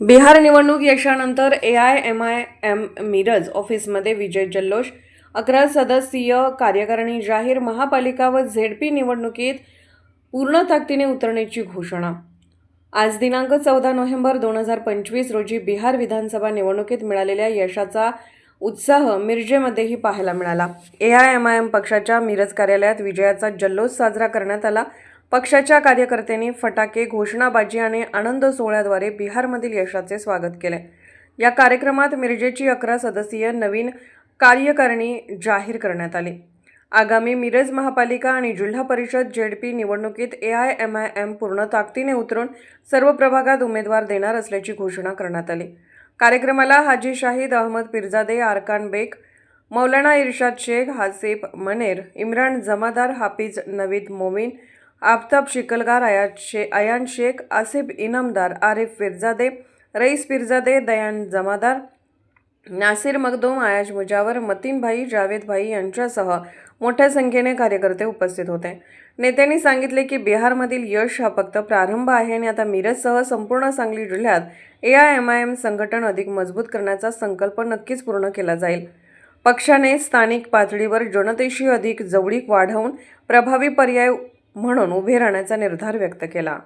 बिहार निवडणूक यशानंतर A I M I M Miraj ऑफिसमध्ये विजय जल्लोष. अकरा सदस्यीय कार्यकारिणी जाहीर महापालिका व झेडपी निवडणुकीत पूर्ण ताकदीने उतरण्याची घोषणा. आज दिनांक चौदा नोव्हेंबर दोन हजार पंचवीस रोजी बिहार विधानसभा निवडणुकीत मिळालेल्या यशाचा उत्साह मिरजेमध्येही पाहायला मिळाला. A I M I M पक्षाच्या मिरज कार्यालयात विजयाचा जल्लोष साजरा करण्यात आला. पक्षाच्या कार्यकर्त्यांनी फटाके घोषणाबाजी आणि आनंद सोहळ्याद्वारे बिहारमधील यशाचे स्वागत केले. या कार्यक्रमात मिरजेची अकरा सदस्यीय नवीन कार्यकारिणी जाहीर करण्यात आली. आगामी मिरज महापालिका आणि जिल्हा परिषद जेडपी निवडणुकीत A I M I M पूर्ण ताकदीने उतरून सर्व प्रभागात उमेदवार देणार असल्याची घोषणा करण्यात आली. कार्यक्रमाला हाजी शाहिद अहमद पिरजादे आरकान बेग मौलाना इर्शाद शेख हासिफ मनेर इम्रान जमादार हाफिज नवीद मोमीन आफताब शिकलगार आयात शे अयान शेख आसिफ इनामदार आरिफ फिरजादे रईस फिरजादे दयान जमादार नासिर मखदूम आयाज मुजावर मतीनभाई जावेदभाई यांच्यासह मोठ्या संख्येने कार्यकर्ते उपस्थित होते. नेत्यांनी सांगितले की बिहारमधील यश हा फक्त प्रारंभ आहे आणि आता मिरजसह संपूर्ण सांगली जिल्ह्यात A I M I M संघटन अधिक मजबूत करण्याचा संकल्प नक्कीच पूर्ण केला जाईल. पक्षाने स्थानिक पातळीवर जनतेशी अधिक जवळीक वाढवून प्रभावी पर्याय म्हणून उभे राहण्याचा निर्धार व्यक्त केला.